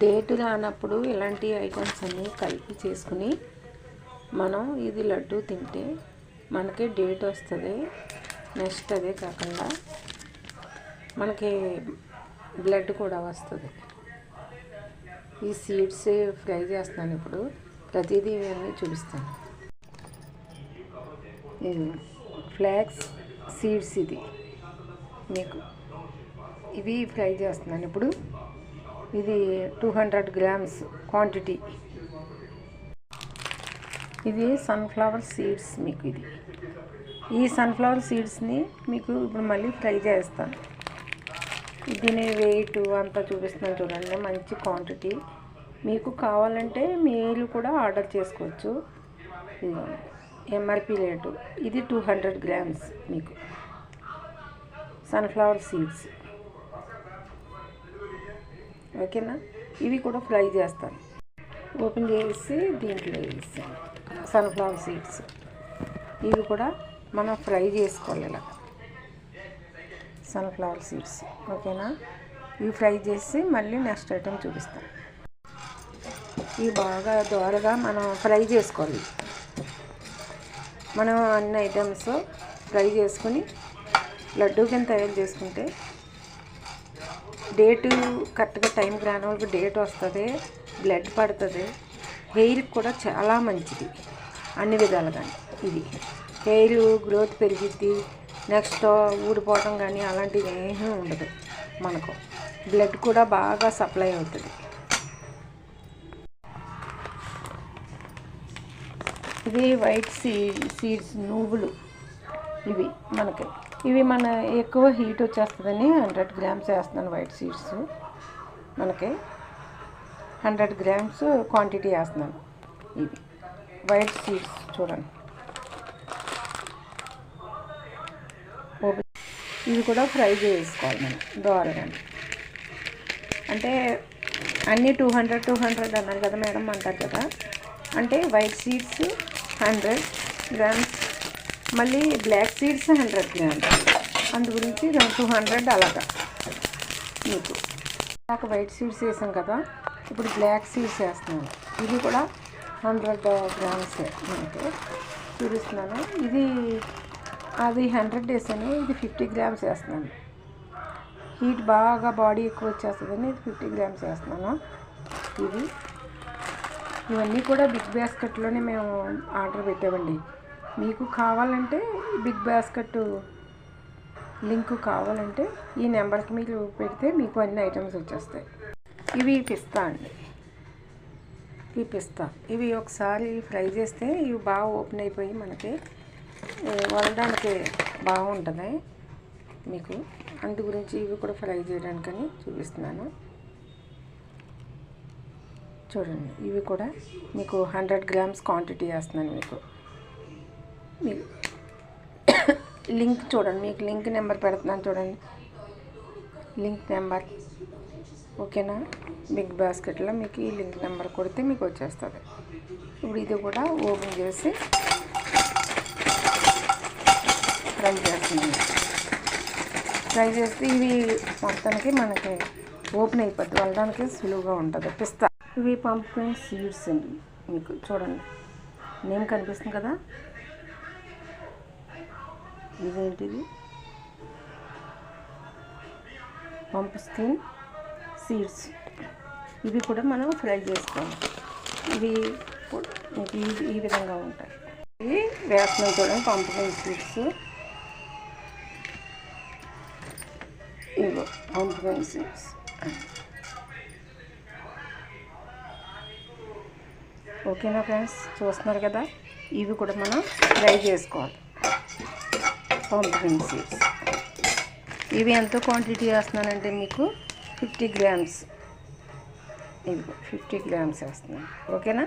Date రానప్పుడు ఇలాంటి items అన్నీ కలిపి చేసుకుని మనం ఇది లడ్డు తింటే మనకి డేట్ వస్తుంది నెక్స్ట్ అదే కాకుండా మనకి బ్లడ్ కూడా వస్తుంది. ఈ సీడ్స్ ఫ్రై చేస్తున్నాను ఇప్పుడు ప్రతిదీ అన్నీ చూపిస్తాను. ఇది ఫ్లాక్స్ సీడ్స్ ఇది మీకు. ఇవి ఫ్రై చేస్తున్నాను ఇప్పుడు. ఇది టూ హండ్రెడ్ గ్రామ్స్ క్వాంటిటీ ఇది సన్ఫ్లవర్ సీడ్స్ మీకు ఇది. ఈ సన్ఫ్లవర్ సీడ్స్ని మీకు ఇప్పుడు మళ్ళీ ఫ్రై చేస్తాను. దీని వెయిట్ అంతా చూపిస్తున్నాను చూడండి మంచి క్వాంటిటీ మీకు కావాలంటే మీరు కూడా ఆర్డర్ చేసుకోవచ్చు. MRP rate. ఇది టూ హండ్రెడ్ గ్రామ్స్ మీకు. సన్ఫ్లవర్ సీడ్స్ ఓకేనా? ఇవి కూడా ఫ్రై చేస్తాను. ఓపెన్ చేసి దీంట్లో వేసాను సన్ఫ్లవర్ సీడ్స్. ఇవి కూడా మనం ఫ్రై చేసుకోవాలి ఇలా. Sunflower seeds. ఓకేనా? ఇవి ఫ్రై చేసి మళ్ళీ నెక్స్ట్ ఐటెం చూపిస్తాను. ఇవి బాగా దోరగా మనం ఫ్రై చేసుకోవాలి. మనం అన్ని ఐటమ్స్ ఫ్రై చేసుకుని లడ్డూ కింద తయారు చేసుకుంటే డేటు కరెక్ట్గా టైంకి రాని వాళ్ళకి డేట్ వస్తుంది బ్లడ్ పడుతుంది. హెయిర్కి కూడా చాలా మంచిది అన్ని విధాలుగా ఇది. హెయిర్ గ్రోత్ పెరిగిద్ది నెక్స్ట్ ఊడిపోవడం కానీ అలాంటివి ఏమీ ఉండదు మనకు. బ్లడ్ కూడా బాగా సప్లై అవుతుంది. ఇది వైట్ సీ సీడ్స్ నువ్వులు ఇవి మనకి. ఇవి మన ఎక్కువ హీట్ వచ్చేస్తుందని హండ్రెడ్ గ్రామ్స్ వేస్తున్నాను వైట్ సీడ్స్ మనకి హండ్రెడ్ గ్రామ్స్ క్వాంటిటీ వేస్తున్నాను ఇవి. వైట్ సీడ్స్ చూడండి. ఇవి కూడా ఫ్రై చేసుకోవాలి మనం దోరగా. అంటే అన్నీ టూ హండ్రెడ్ టూ హండ్రెడ్ అన్నారు కదా మేడం అంటారు కదా. అంటే వైట్ సీడ్స్ హండ్రెడ్ గ్రామ్స్ మళ్ళీ బ్లాక్ సీడ్స్ హండ్రెడ్ గ్రామ్స్ అందు గురించి టూ హండ్రెడ్ అలాగా మీకు. నాకు వైట్ సీడ్స్ వేసాం కదా ఇప్పుడు బ్లాక్ సీడ్స్ వేస్తున్నాను. ఇది కూడా హండ్రెడ్ గ్రామ్స్ మనకి చూపిస్తున్నాను. ఇది అది హండ్రెడ్ వేసాను ఇది ఫిఫ్టీ గ్రామ్స్ వేస్తున్నాను. హీట్ బాగా బాడీ ఎక్కువ వచ్చేస్తుందని ఇది ఫిఫ్టీ గ్రామ్స్ వేస్తున్నాను. ఇది ఇవన్నీ కూడా బిగ్ బాస్కెట్లోనే మేము ఆర్డర్ పెట్టామండి. మీకు కావాలంటే బిగ్ బాస్కెట్ లింక్ కావాలంటే ఈ నెంబర్కి మీరు పెడితే మీకు అన్ని ఐటమ్స్ వచ్చేస్తాయి. ఇవి పిస్తా అండి. ఇవి పిస్తా. ఇవి ఒకసారి ఫ్రై చేస్తే ఇవి బాగా ఓపెన్ అయిపోయి మనకి వదలడానికి బాగుంటుంది మీకు. అందు గురించి ఇవి కూడా ఫ్రై చేయడానికని చూపిస్తున్నాను. చూడండి ఇవి కూడా మీకు హండ్రెడ్ గ్రామ్స్ క్వాంటిటీ వేస్తున్నాను మీకు. మీకు లింక్ చూడండి మీకు లింక్ నెంబర్ పెడుతున్నాను చూడండి. లింక్ నెంబర్ ఓకేనా? బిగ్ బాస్కెట్లో మీకు ఈ లింక్ నెంబర్ కొడితే మీకు వచ్చేస్తుంది. ఇప్పుడు ఇది కూడా ఓపెన్ చేసి ఫ్రై చేస్తున్నాను ఫ్రై చేస్తే ఇవి మొత్తానికి మనకి ఓపెన్ అయిపోద్ది. వెళ్ళడానికి సులువుగా ఉంటుంది. పిస్తా. ఇవి పంపిన సీడ్స్ అండి. మీకు చూడండి. నేమ్ కనిపిస్తుంది కదా? ఇదేంటిది? Pumpkin seeds. ఇవి కూడా మనం ఫ్రై చేసుకోవాలి. ఇవి ఈ ఈ విధంగా ఉంటాయి. ఇవి వేస్తున్నాం చూడండి పంపకం సీడ్స్. ఇగో పంపకం సీడ్స్. ఓకేనా ఫ్రెండ్స్? చూస్తున్నారు కదా? ఇవి కూడా మనం ఫ్రై చేసుకోవాలి. పంపుకిన్ సీడ్స్ ఇవి ఎంత క్వాంటిటీ వేస్తున్నానంటే మీకు ఫిఫ్టీ గ్రామ్స్. ఇవి ఫిఫ్టీ గ్రామ్స్ వేస్తున్నాను. ఓకేనా?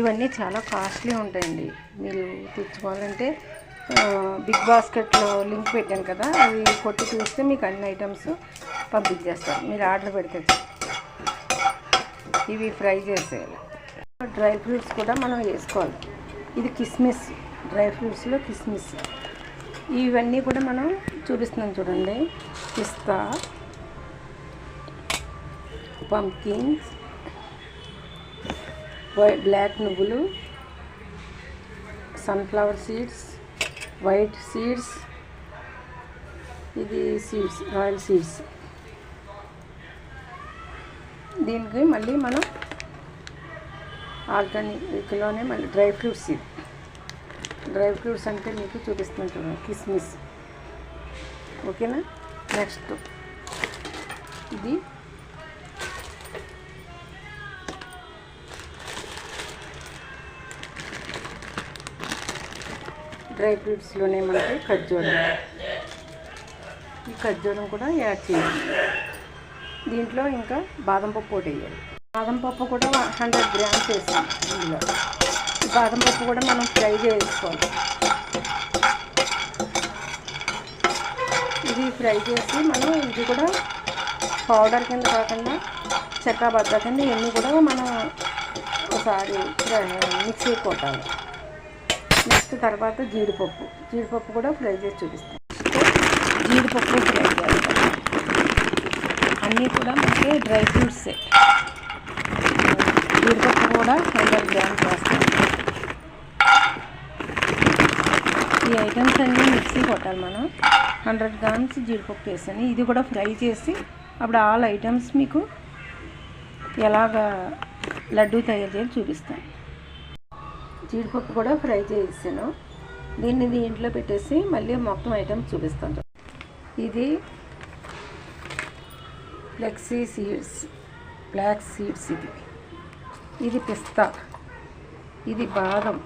ఇవన్నీ చాలా కాస్ట్లీ ఉంటాయండి. మీరు తెచ్చుకోవాలంటే బిగ్ బాస్కెట్లో లింక్ పెట్టాను కదా అవి కొట్టి చూస్తే మీకు అన్ని ఐటమ్స్ పంపించేస్తారు. మీరు ఆర్డర్ పెడితే ఇవి ఫ్రై చేసేయాలి. డ్రై ఫ్రూట్స్ కూడా మనం వేసుకోవాలి. ఇది కిస్మిస్. డ్రై ఫ్రూట్స్లో కిస్మిస్. ఇవన్నీ కూడా మనం చూపిస్తున్నాం చూడండి. పిస్తా పంకిన్స్ వైట్ బ్లాక్ నువ్వులు సన్ఫ్లవర్ సీడ్స్ వైట్ సీడ్స్ ఇది సీడ్స్ రాయల్ సీడ్స్. దీనికి మళ్ళీ మనం ఆర్గానిక్లోనే మళ్ళీ డ్రై ఫ్రూట్స్ ఇది డ్రై ఫ్రూట్స్ అంటే మీకు చూపిస్తున్నాను చూడండి. కిస్మిస్. ఓకేనా? నెక్స్ట్. ఇది డ్రై ఫ్రూట్స్లోనే మనకి ఖర్జూరం. ఈ ఖర్జూరం కూడా యాడ్ చేయాలి దీంట్లో ఇంకా బాదం పప్పు ఒకటి వేయాలి. బాదం పప్పు కూడా హండ్రెడ్ గ్రామ్స్ వేసాం ఇందులో. బాదం పప్పు కూడా మనం ఫ్రై చేసుకోవాలి. ఇది ఫ్రై చేసి మనం ఇది కూడా పౌడర్ కింద కాకుండా చెక్క బద్ద కింద ఇవన్నీ కూడా మనం ఒకసారి మిక్సీ కొట్టాలి. నెక్స్ట్ తర్వాత జీడిపప్పు. జీడిపప్పు కూడా ఫ్రై చేసి చూపిస్తాం జీడిపప్పు ఫ్రై చేస్తాం అన్నీ కూడా మనకి డ్రై ఫ్రూట్సే జీడిపప్పు కూడా హండ్రెడ్ గ్రామ్స్ వేస్తాం ఈ ఐటమ్స్ అన్నీ మిక్సీ కొట్టాలి మనం. హండ్రెడ్ గ్రామ్స్ జీడిపప్పు వేసాను. ఇది కూడా ఫ్రై చేసి అప్పుడు ఆల్ ఐటమ్స్ మీకు ఎలాగా లడ్డూ తయారు చేయాలి చూపిస్తాను. జీడిపప్పు కూడా ఫ్రై చేసాను. దీన్ని దీంట్లో పెట్టేసి మళ్ళీ మొత్తం ఐటమ్స్ చూపిస్తాను. ఇది ఫ్లెక్సీ సీడ్స్ బ్లాక్ సీడ్స్ ఇది. ఇది పిస్తా. ఇది బాదం.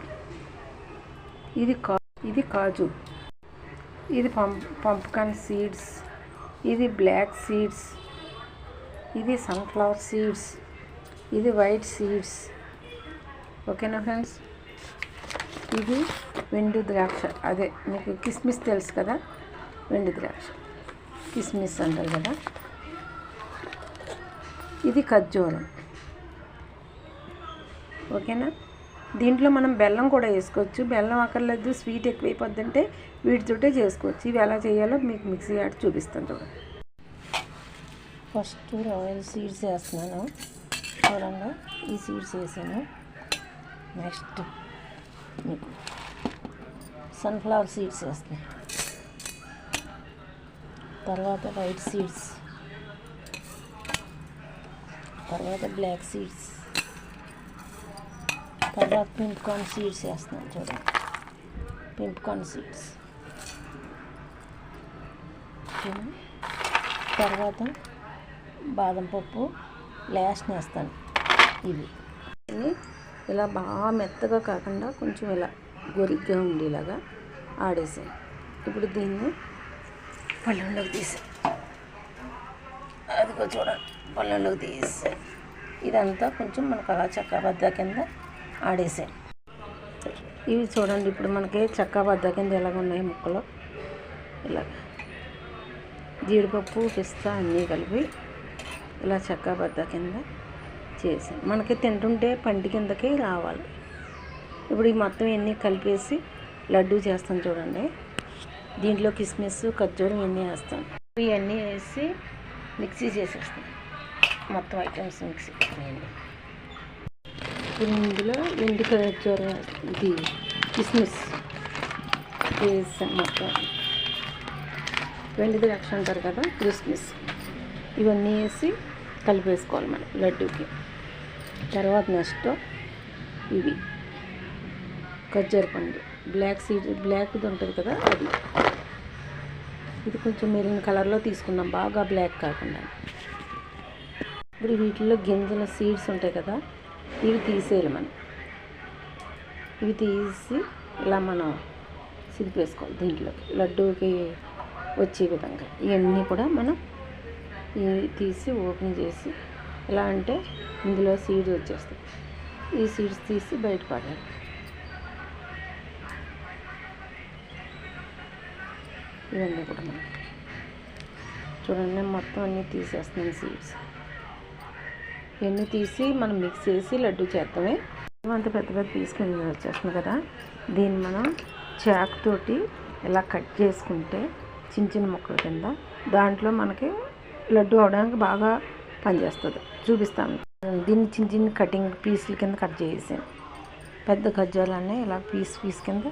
ఇది కా ఇది కాజు. ఇది పంప్ పంప్కన్ సీడ్స్. ఇది బ్లాక్ సీడ్స్. ఇది సన్ఫ్లవర్ సీడ్స్. ఇది వైట్ సీడ్స్. ఓకేనా ఫ్రెండ్స్? ఇది వెండు ద్రాక్ష. అదే మీకు కిస్మిస్ తెలుసు కదా? వెండు ద్రాక్ష. కిస్మిస్ అంటారు కదా? ఇది ఖర్జూరం. ఓకేనా? దీంట్లో మనం బెల్లం కూడా వేసుకోవచ్చు. బెల్లం అక్కర్లేదు స్వీట్ ఎక్కువైపోద్దంటే వీటితోటే చేసుకోవచ్చు. ఇవి ఎలా చేయాలో మీకు మిక్సీ ఆడి చూపిస్తాను చూడండి ఫస్ట్ రాయల్ సీడ్స్ వేస్తున్నాను. చూడండి ఈ సీడ్స్ వేసాను. నెక్స్ట్ మీకు సన్ఫ్లవర్ సీడ్స్ వేస్తున్నాయి తర్వాత వైట్ సీడ్స్ తర్వాత బ్లాక్ సీడ్స్. తర్వాత పింపుకాన్ సీడ్స్ వేస్తున్నాను చూడండి పింపుకాన్ సీడ్స్ తర్వాత బాదం పప్పు లాస్ట్ వేస్తాను ఇవి ఇలా బాగా మెత్తగా కాకుండా కొంచెం ఇలా గొరిగ్గా ఉండేలాగా ఆడేసాను ఇప్పుడు దీన్ని పళ్ళెంలోకి తీసాను అదిగో చూడండి పళ్ళెంలోకి తీసాను ఇదంతా కొంచెం మనకు అలా చక్కబద్ద కింద ఆడేసాయి ఇవి చూడండి ఇప్పుడు మనకి చక్కాబద్ద కింద ఎలాగ ఉన్నాయి ముక్కలు? ఇలా జీడిపప్పు పిస్తా అన్నీ కలిపి ఇలా చక్కాబద్ద కింద చేసి మనకి తింటుంటే పంటి కిందకి రావాలి. ఇప్పుడు ఈ మొత్తం ఇవన్నీ కలిపేసి లడ్డు చేస్తాను చూడండి. దీంట్లో కిస్మిస్ ఖర్జూరం ఇవన్నీ వేస్తాను ఇవన్నీ వేసి మిక్సీ చేసేస్తాను మొత్తం ఐటమ్స్ మిక్సీ. ఇందులో ఎండు ఖర్జూర ఇది కిస్మిస్ వేసాం మొత్తం వెండి ద్రాక్ష అంటారు కదా కిస్మిస్. ఇవన్నీ వేసి కలిపేసుకోవాలి మనం లడ్డూకి. తర్వాత నెక్స్ట్ ఇవి ఖర్జూర పండు బ్లాక్ సీడ్ బ్లాక్ది ఉంటుంది కదా అది. ఇది కొంచెం మెరిన్ కలర్లో తీసుకున్నాం బాగా బ్లాక్ కాకుండా. ఇప్పుడు వీటిలో గింజల సీడ్స్ ఉంటాయి కదా ఇవి తీసేయాలి మనం ఇవి తీసి ఇలా మనం సిలిపేసుకోవాలి దీంట్లోకి. లడ్డూకి వచ్చే విధంగా. ఇవన్నీ కూడా మనం ఇవి తీసి ఓపెన్ చేసి ఎలా అంటే ఇందులో సీడ్స్ వచ్చేస్తాయి. ఈ సీడ్స్ తీసి బయటపడాలి ఇవన్నీ కూడా మనం చూడండి మొత్తం అన్నీ తీసేస్తున్నాను సీడ్స్. ఎన్ని తీసి మనం మిక్స్ చేసి లడ్డు చేస్తామే అంత పెద్ద పెద్ద తీసుకుని వచ్చేస్తుంది కదా. దీన్ని మనం చాకుతోటి ఇలా కట్ చేసుకుంటే చిన్న చిన్న ముక్కల కింద దాంట్లో మనకి లడ్డు అవడానికి బాగా పనిచేస్తుంది. చూపిస్తాను. దీన్ని చిన్న చిన్న కటింగ్ పీసుల కింద కట్ చేసాను పెద్ద గజ్జాలన్నీ ఇలా పీస్ పీస్ కింద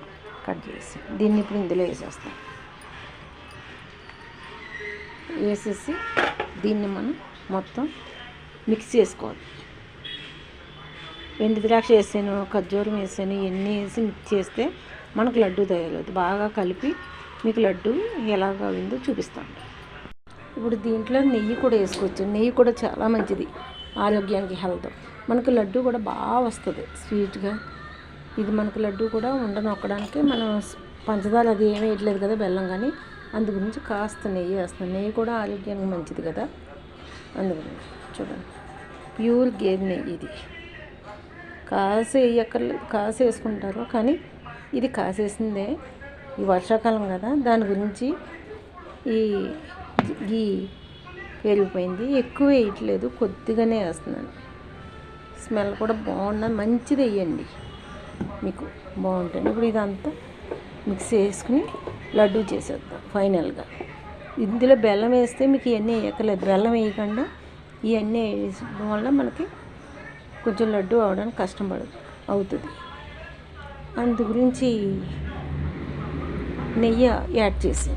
కట్ చేసి దీన్ని ఇప్పుడు ఇందులో వేసేస్తాం వేసేసి దీన్ని మనం మొత్తం మిక్స్ చేసుకోవాలి. ఎండు ద్రాక్ష వేసాను ఖర్జూరం వేసాను ఇవన్నీ వేసి మిక్స్ చేస్తే మనకు లడ్డు తయారవుతుంది. బాగా కలిపి మీకు లడ్డు ఎలాగ అయిందో చూపిస్తాను. ఇప్పుడు దీంట్లో నెయ్యి కూడా వేసుకోవచ్చు. నెయ్యి కూడా చాలా మంచిది. ఆరోగ్యానికి హెల్త్. మనకు లడ్డు కూడా బాగా వస్తుంది. స్వీట్గా ఇది మనకు లడ్డు కూడా ఉండనొక్కడానికి మనం పంచదార అది ఏమీ వేయట్లేదు కదా బెల్లం కానీ. అందు గురించి కాస్త నెయ్యి వేస్తాం నెయ్యి కూడా ఆరోగ్యానికి మంచిది కదా. అందు గురించి చూడండి ప్యూర్ గేదె నెయ్యి ఇది కాసేయక్కర్లేదు కాసేసుకుంటారు కానీ ఇది కాసేసిందే. ఈ వర్షాకాలం కదా దాని గురించి ఈ గీ పెరిగిపోయింది. ఎక్కువ వేయట్లేదు కొద్దిగానే వేస్తున్నాను. స్మెల్ కూడా బాగున్నది మంచిది వేయండి మీకు బాగుంటుంది. ఇప్పుడు ఇదంతా మిక్స్ చేసుకుని లడ్డు చేసేద్దాం ఫైనల్గా. ఇందులో బెల్లం వేస్తే మీకు ఇవన్నీ వేయక్కర్లేదు బెల్లం వేయకుండా ఇవన్నీ వేయడం వల్ల మనకి కొంచెం లడ్డు అవడానికి కష్టం పడదు అవుతుంది. అందు గురించి నెయ్యి యాడ్ చేసి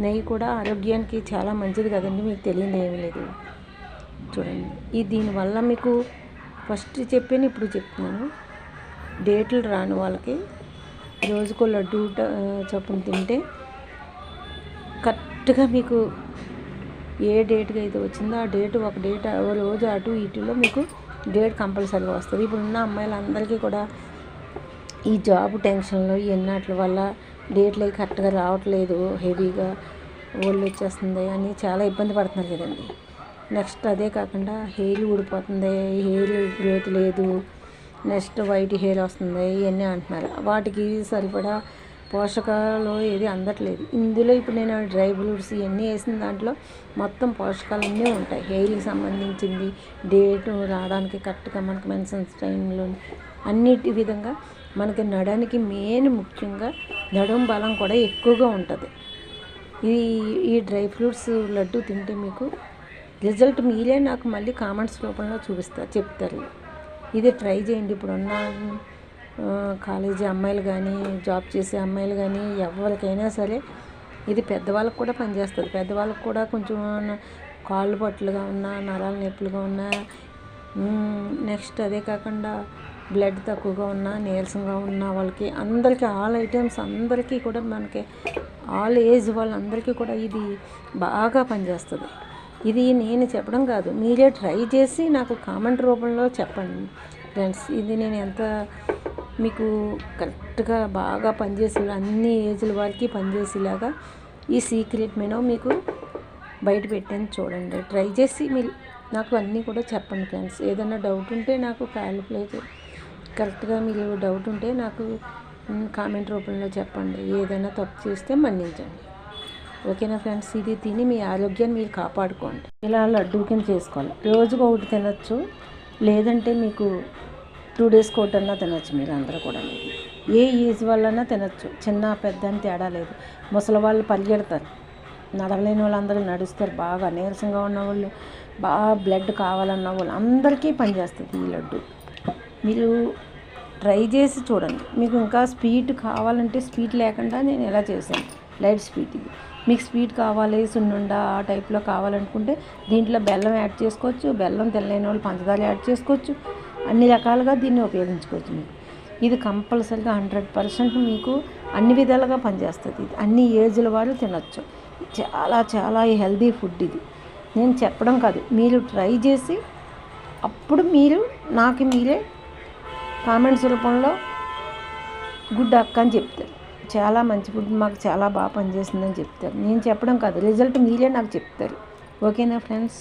నెయ్యి కూడా ఆరోగ్యానికి చాలా మంచిది కదండి మీకు తెలియదు ఏమీ లేదు. చూడండి. ఈ దీనివల్ల మీకు ఫస్ట్ చెప్పాను ఇప్పుడు చెప్తున్నాను. డేట్లు రాని వాళ్ళకి రోజుకో లడ్డు చొప్పున తింటే కరెక్ట్గా మీకు ఏ డేట్గా అయితే వచ్చిందో ఆ డేట్ ఒక డేట్ ఓ రోజు అటు ఇటులో మీకు డేట్ కంపల్సరీగా వస్తుంది. ఇప్పుడున్న అమ్మాయిలందరికీ కూడా ఈ జాబ్ టెన్షన్లో ఎన్నట్ల వల్ల డేట్లు అవి కరెక్ట్గా రావట్లేదు హెవీగా ఒళ్ళు వచ్చేస్తుంది అని చాలా ఇబ్బంది పడుతున్నారు కదండి. నెక్స్ట్ అదే కాకుండా హెయిర్ ఊడిపోతుంది హెయిర్ గ్రోత్ లేదు నెక్స్ట్ వైట్ హెయిర్ వస్తుంది ఇవన్నీ అంటున్నారు. వాటికి సరిపడా పోషకాలు ఏది అందట్లేదు. ఇందులో ఇప్పుడు నేను డ్రై ఫ్రూట్స్ ఇవన్నీ వేసిన దాంట్లో మొత్తం పోషకాలు అన్నీ ఉంటాయి. హెయిర్కి సంబంధించింది డేట్ రావడానికి కరెక్ట్గా మనకి మెన్సన్స్ టైంలో అన్నిటి విధంగా మనకి నడానికి మెయిన్ ముఖ్యంగా నడుం బలం కూడా ఎక్కువగా ఉంటుంది. ఈ ఈ డ్రై ఫ్రూట్స్ లడ్డు తింటే మీకు రిజల్ట్ మీరే నాకు మళ్ళీ కామెంట్స్ రూపంలో చూపిస్తారు చెప్తారు. ఇది ట్రై చేయండి. ఇప్పుడున్న కాలేజీ అమ్మాయిలు కానీ జాబ్ చేసే అమ్మాయిలు కానీ ఎవరికైనా సరే ఇది పెద్దవాళ్ళకి కూడా పనిచేస్తుంది. పెద్దవాళ్ళకి కూడా కొంచెం కాళ్ళు పట్టులుగా ఉన్న నరాల నొప్పులుగా ఉన్న నెక్స్ట్ అదే కాకుండా బ్లడ్ తక్కువగా ఉన్న నీరసంగా ఉన్న వాళ్ళకి అందరికీ ఆల్ ఐటమ్స్ అందరికీ కూడా మనకి ఆల్ ఏజ్ వాళ్ళందరికీ కూడా ఇది బాగా పనిచేస్తుంది. ఇది నేను చెప్పడం కాదు. మీరే ట్రై చేసి నాకు కామెంట్ రూపంలో చెప్పండి. ఫ్రెండ్స్ ఇది నేను ఎంత మీకు కరెక్ట్గా బాగా పనిచేసే అన్ని ఏజ్ల వారికి పనిచేసేలాగా ఈ సీక్రెట్ మెనూ మీకు బయట పెట్టాను చూడండి. ట్రై చేసి మీరు నాకు అన్నీ కూడా చెప్పండి ఫ్రెండ్స్. ఏదైనా డౌట్ ఉంటే నాకు క్యాలిక్యులేట్ కరెక్ట్గా మీరు డౌట్ ఉంటే నాకు కామెంట్ రూపంలో చెప్పండి. ఏదైనా తప్పు చేస్తే మన్నించండి. ఓకేనా ఫ్రెండ్స్? ఇది తిని మీ ఆరోగ్యాన్ని మీరు కాపాడుకోండి. ఇలా లడ్డూ కింద చేసుకోవాలి. రోజుకు ఒకటి తినచ్చు. లేదంటే మీకు టూ డేస్ కోటన్నా తినచ్చు మీరు అందరూ కూడా. ఏ ఏజ్ వాళ్ళన్నా తినచ్చు. చిన్న పెద్ద అని తేడా లేదు. ముసలి వాళ్ళు పరిగెడతారు నడవలేని వాళ్ళందరూ నడుస్తారు. బాగా నీరసంగా ఉన్న వాళ్ళు బాగా బ్లడ్ కావాలన్న వాళ్ళు అందరికీ పనిచేస్తుంది ఈ లడ్డు. మీరు ట్రై చేసి చూడండి. మీకు ఇంకా స్వీట్ కావాలంటే స్వీట్ లేకుండా నేను ఎలా చేశాను? లైట్ స్వీట్ ఇది. మీకు స్వీట్ కావాలి సున్నుండ ఆ టైప్లో కావాలనుకుంటే దీంట్లో బెల్లం యాడ్ చేసుకోవచ్చు. బెల్లం తెల్లని వాళ్ళు పంచదార యాడ్ చేసుకోవచ్చు. అన్ని రకాలుగా దీన్ని ఉపయోగించుకోవచ్చు. మీకు ఇది కంపల్సరిగా హండ్రెడ్ పర్సెంట్ మీకు అన్ని విధాలుగా పనిచేస్తుంది. ఇది అన్ని ఏజ్ల వారు తినచ్చు. చాలా చాలా హెల్దీ ఫుడ్ ఇది. నేను చెప్పడం కాదు. మీరు ట్రై చేసి అప్పుడు మీరు నాకు మీరే కామెంట్స్ రూపంలో గుడ్ అక్క అని చెప్తారు. చాలా మంచి ఫుడ్ మాకు చాలా బాగా పనిచేసిందని చెప్తారు. నేను చెప్పడం కాదు. రిజల్ట్ మీరే నాకు చెప్తారు. ఓకేనా ఫ్రెండ్స్?